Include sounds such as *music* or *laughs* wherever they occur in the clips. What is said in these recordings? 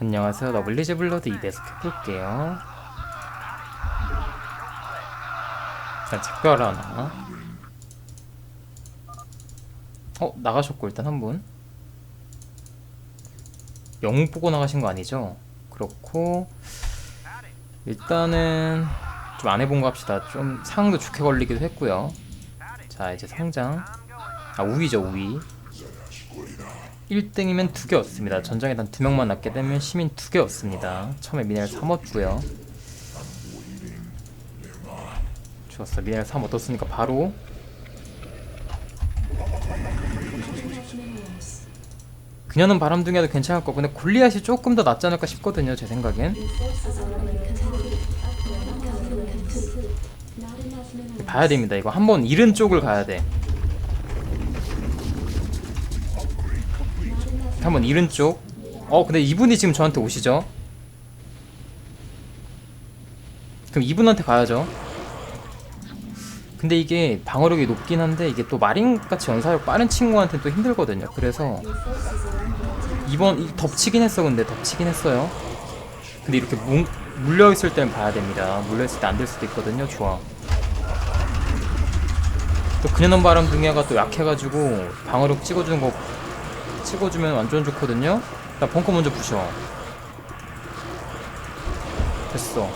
안녕하세요. 러블리즈 블러드 2대에서 켜볼게요. 일단 작별 하나. 어, 나가셨고, 일단 한 분. 영웅 보고 나가신 거 아니죠? 그렇고, 일단은 좀 안 해본 거 합시다. 좀 상황도 좋게 걸리기도 했고요. 자, 이제 상장. 아, 우위죠, 우위. 1등이면 두개 얻습니다. 전장에 단두 명만 남게 되면 시민 두개 얻습니다. 처음에 미네랄 3 얻고요. 좋았어. 미네랄 3 얻었으니까 바로 그녀는 바람둥이라도 괜찮을 거 근데 골리앗이 조금 더 낫지 않을까 싶거든요. 제 생각엔. 봐야 됩니다. 이거 한번 잃은 쪽을 가야 돼. 한번 잃은 쪽. 어, 근데 이분이 지금 저한테 오시죠? 그럼 이분한테 가야죠. 근데 이게 방어력이 높긴 한데 이게 또 마린같이 연사력 빠른 친구한테 또 힘들거든요. 그래서 이번 이- 덮치긴 했어. 근데 덮치긴 했어요. 근데 이렇게 뭉, 물려 있을 땐 봐야 됩니다. 물려 있을 때 안 될 수도 있거든요. 좋아. 또 그녀는 바람 등야가 또 약해가지고 방어력 찍어주는 거 찍어주면 완전 좋거든요. 나 벙커 먼저 부셔. 됐어.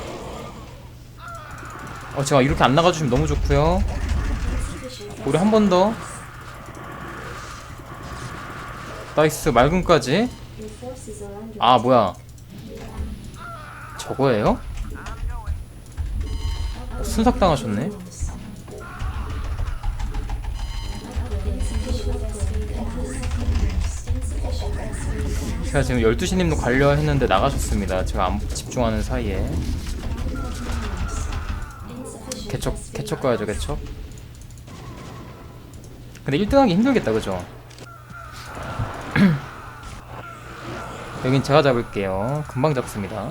어 제가 이렇게 안 나가주시면 너무 좋고요. 우리 한 번 더. 나이스 맑음까지. 아 뭐야? 저거예요? 어, 순삭 당하셨네. 제가 지금 12시님도 관려했는데 나가셨습니다. 제가 안 집중하는 사이에. 개척, 개척 가야죠, 개척. 근데 1등 하기 힘들겠다, 그죠? *clears throat* 여긴 제가 잡을게요. 금방 잡습니다.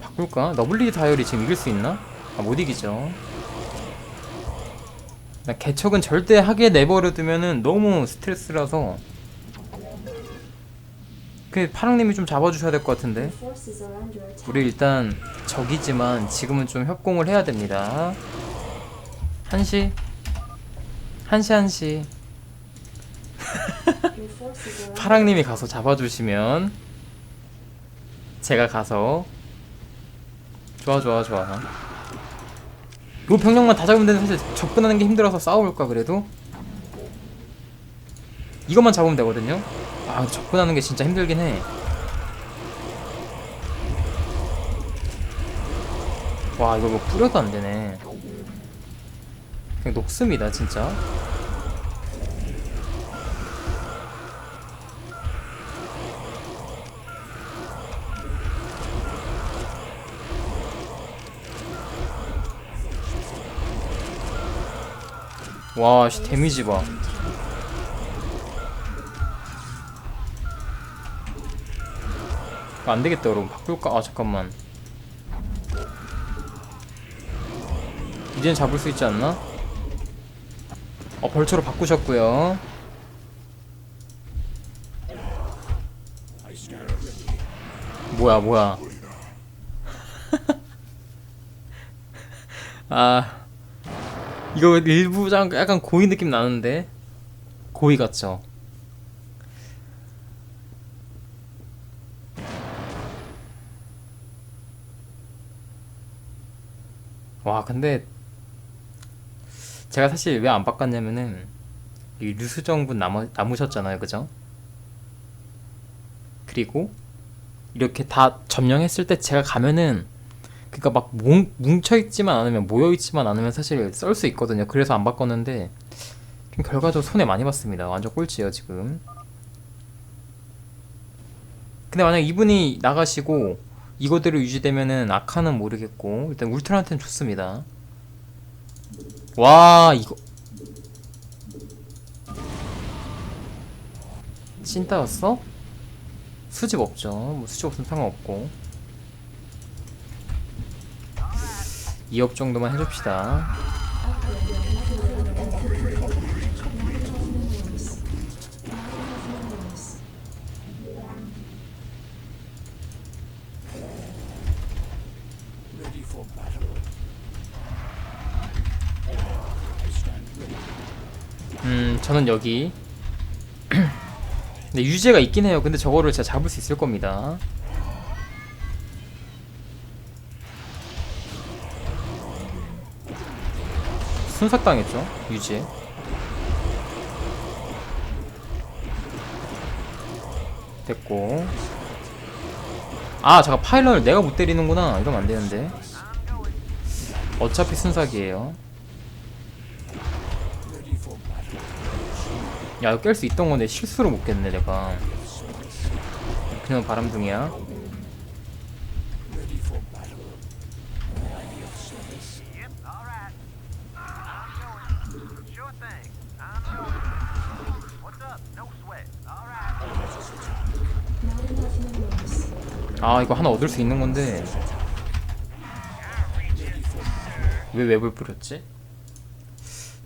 바꿀까? 너블리 다이어리 지금 이길 수 있나? 아, 못 이기죠. 나 개척은 절대 하게 내버려 두면은 너무 스트레스라서. 그 파랑님이 좀 잡아주셔야 될 것 같은데. 우리 일단 적이지만 지금은 좀 협공을 해야 됩니다. 한시? 한시 한시. *laughs* 파랑님이 가서 잡아주시면 제가 가서. 좋아 좋아 좋아 요 병력만 다 잡으면 되는데 사실 접근하는 게 힘들어서 싸워볼까 그래도 이것만 잡으면 되거든요 아 접근하는 게 진짜 힘들긴 해 와, 이거 뭐 뿌려도 안 되네. 그냥 녹습니다, 진짜. 와, 씨, 데미지 봐. 안 되겠다, 여러분. 바꿀까? 아, 잠깐만. 이젠 잡을 수 있지 않나? 어, 벌처로 바꾸셨고요. 뭐야, 뭐야. *laughs* 아. 이거 일부 장 약간 고의 느낌 나는데 고의 같죠? 와 근데 제가 사실 왜 안 바꿨냐면은 이 류수정분 남아, 남으셨잖아요 그죠? 그리고 이렇게 다 점령했을 때 제가 가면은 그니까 막 뭉, 뭉쳐있지만 않으면 모여있지만 않으면 사실 썰 수 있거든요. 그래서 안 바꿨는데 좀 결과적으로 손해 많이 봤습니다. 완전 꼴찌예요 지금. 근데 만약 이분이 나가시고 이거대로 유지되면은 아카는 모르겠고 일단 울트라한테는 좋습니다. 와 이거. 찐따였어? 수집 없죠. 뭐 수집 없으면 상관없고 2억 정도만 해줍시다. 음 저는 여기. 근데 *clears throat* 네, 유죄가 있긴 해요. 근데 저거를 제가 잡을 수 있을 겁니다. 순삭당했죠, 유재. 됐고. 아, 잠깐 파일런을 내가 못 때리는구나. 이러면 안 되는데. 어차피 순삭이에요. 야, 이거 깰 수 있던 건데 실수로 못 깼네, 내가. 그냥 바람둥이야. 아, 이거 하나 얻을 수 있는 건데. 왜 웹을 뿌렸지?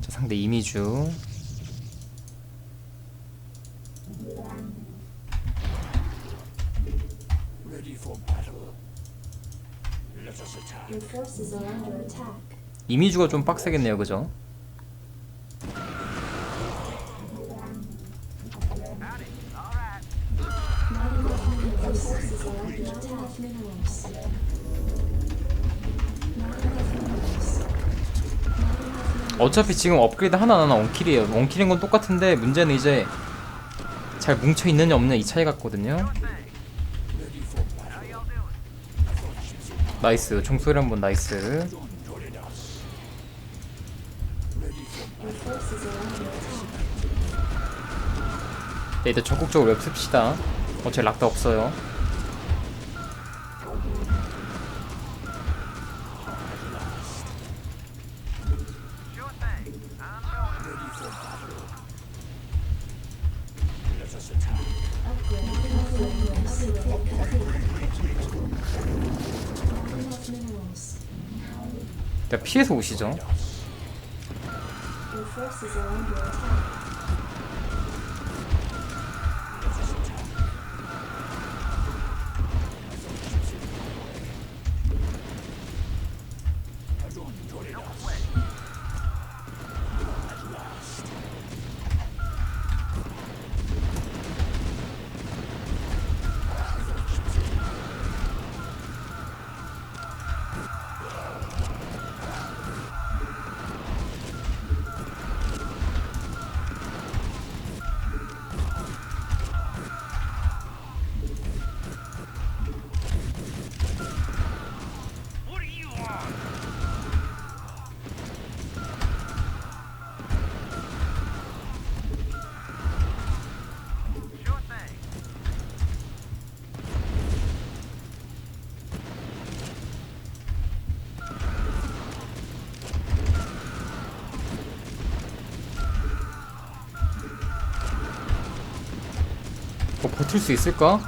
자, 상대 이미주. 이미주가 좀 빡세겠네요, 그죠? 어차피 지금 업그레이드 하나하나 원킬이에요. 원킬인 건 똑같은데 문제는 이제 잘 뭉쳐 있느냐 없느냐 이 차이 같거든요. 나이스. 종소리 한번 나이스. 네, 일단 적극적으로 웹 씁시다. 어차피 락다 없어요. 일단 피해서 오시죠. 버틸 수 있을까?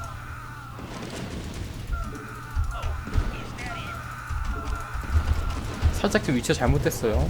살짝 좀 위치가 잘못됐어요.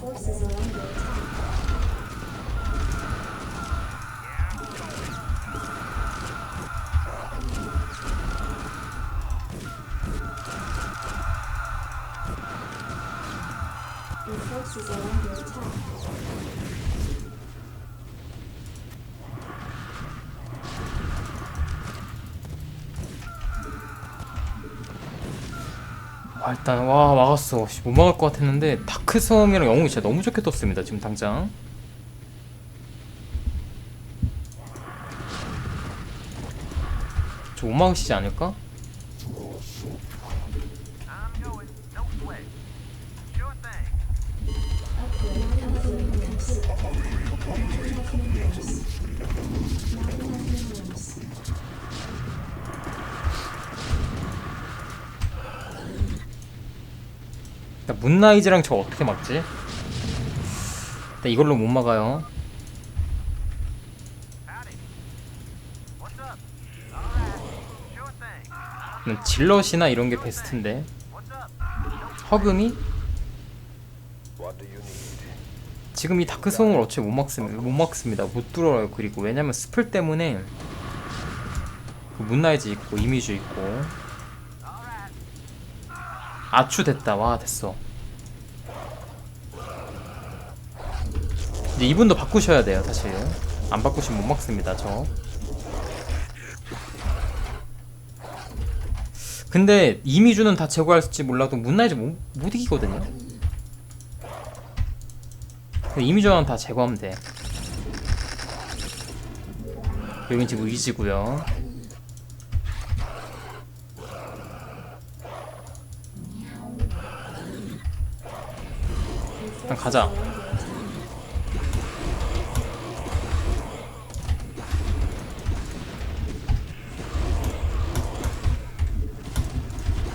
Forces are under attack. 와 일단 와 막았어 씨, 못 막을 것 같았는데 다크섬이랑 영웅이 진짜 너무 좋게 떴습니다 지금 당장 저 못 막으시지 않을까? 문라이즈랑 저 어떻게 막지? 일단 이걸로 못 막아요. 그럼 질럿이나 이런 게 베스트인데? 허금이 지금 이 다크섬을 어차피 못 막습니다 못 막습니다 못 뚫어요 그리고 왜냐면 스플 때문에 그 문라이즈 있고 이미주 있고. 아추 됐다 와 됐어 이제 이분도 바꾸셔야 돼요 사실. 안 바꾸시면 못 막습니다 저. 근데 이미주는 다 제거할지 몰라도 문라이즈 못, 못 이기거든요? 이미주는 다 제거하면 돼. 여긴 지금 의지고요. 일단 가자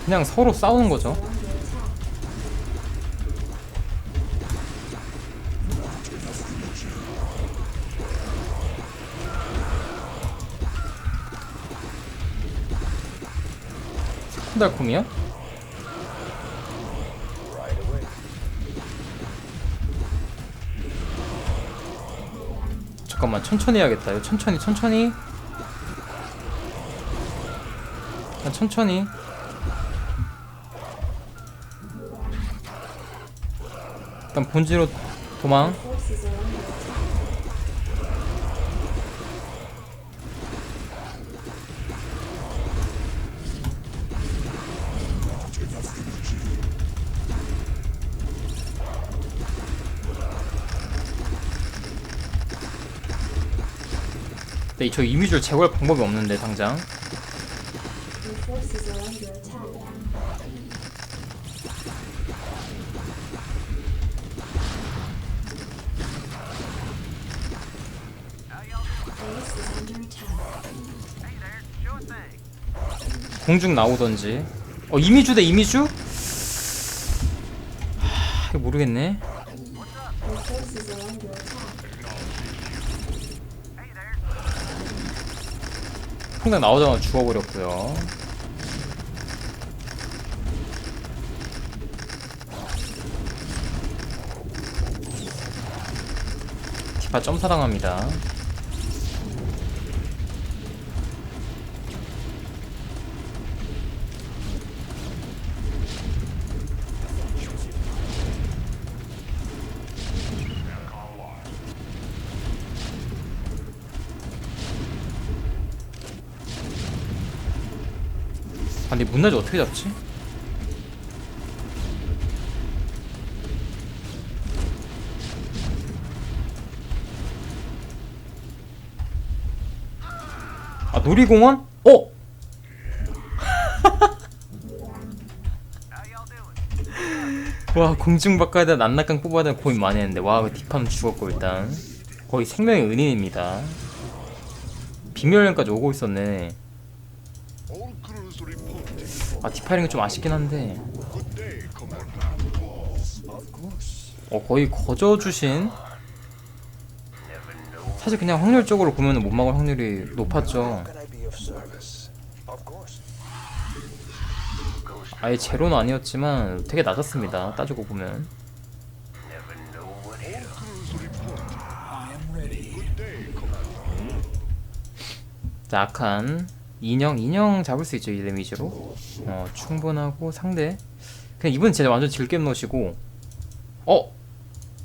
그냥 서로 싸우는 거죠. 새콤달콤이야? 잠깐만 천천히 해야겠다. 천천히 천천히. 그냥 천천히 일단 본지로 도망. 근데 저 이미지를 제거할 방법이 없는데 당장 공중 나오던지 어 이미주 대 이미주? 하, 모르겠네. 통장 나오자마자 죽어버렸고요 티파 점사당합니다 근데 문나지 어떻게 잡지? 아 놀이공원? 어? *laughs* 와 공중 바꿔야 돼 난낙강 뽑아야 돼 고민 많이 했는데 와그 딥하면 죽었고 일단 거의 생명의 은인입니다 비멸련까지 오고 있었네. 아 디파이링은 좀 아쉽긴 한데. 어 거의 거저 주신 사실 그냥 확률적으로 보면 못 막을 확률이 높았죠. 아예 제로는 아니었지만 되게 낮았습니다 따지고 보면. 자 악한 인형 인형 잡을 수 있죠 이 데미지로 어 충분하고 상대 그냥 이분 진짜 완전 질겜 넣으시고 어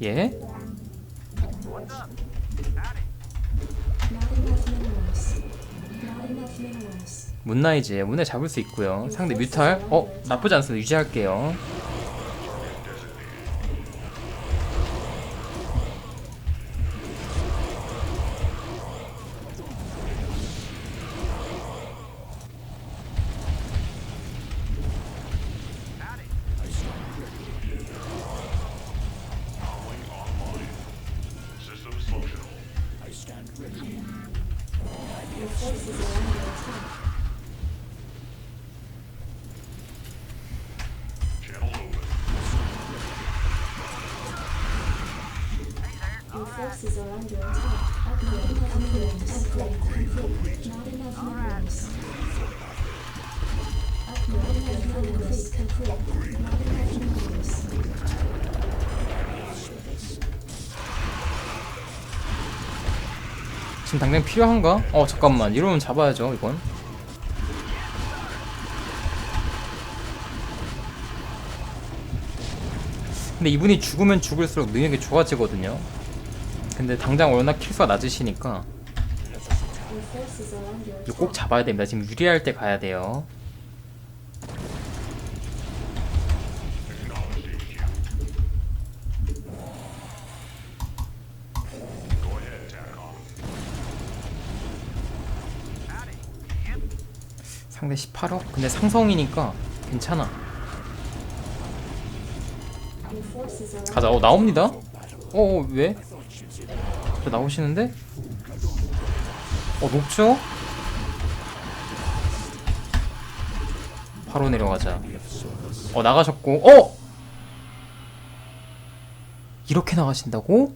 예? 문나이즈 문을 잡을 수 있고요. 상대 뮤탈 어 나쁘지 않습니다. 유지할게요. Forces are under attack. Upgrade. Upgrade. Upgrade. Complete. Not enough minerals. Upgrade. Enough minerals. Complete. Not enough minerals. 지금 당장 필요한가? 어 잠깐만 이러면 잡아야죠 이건. 근데 이분이 죽으면 죽을수록 능력이 좋아지거든요. 근데 당장 워낙 킬수가 낮으시니까 이거. 꼭 잡아야 됩니다. 지금 유리할 때 가야 돼요. 상대 18억? 근데 상성이니까 괜찮아. 가자. 어 나옵니다. 어, 어 왜? 저 나오시는데? 어 높죠? 바로 내려가자. 어 나가셨고 어 이렇게 나가신다고?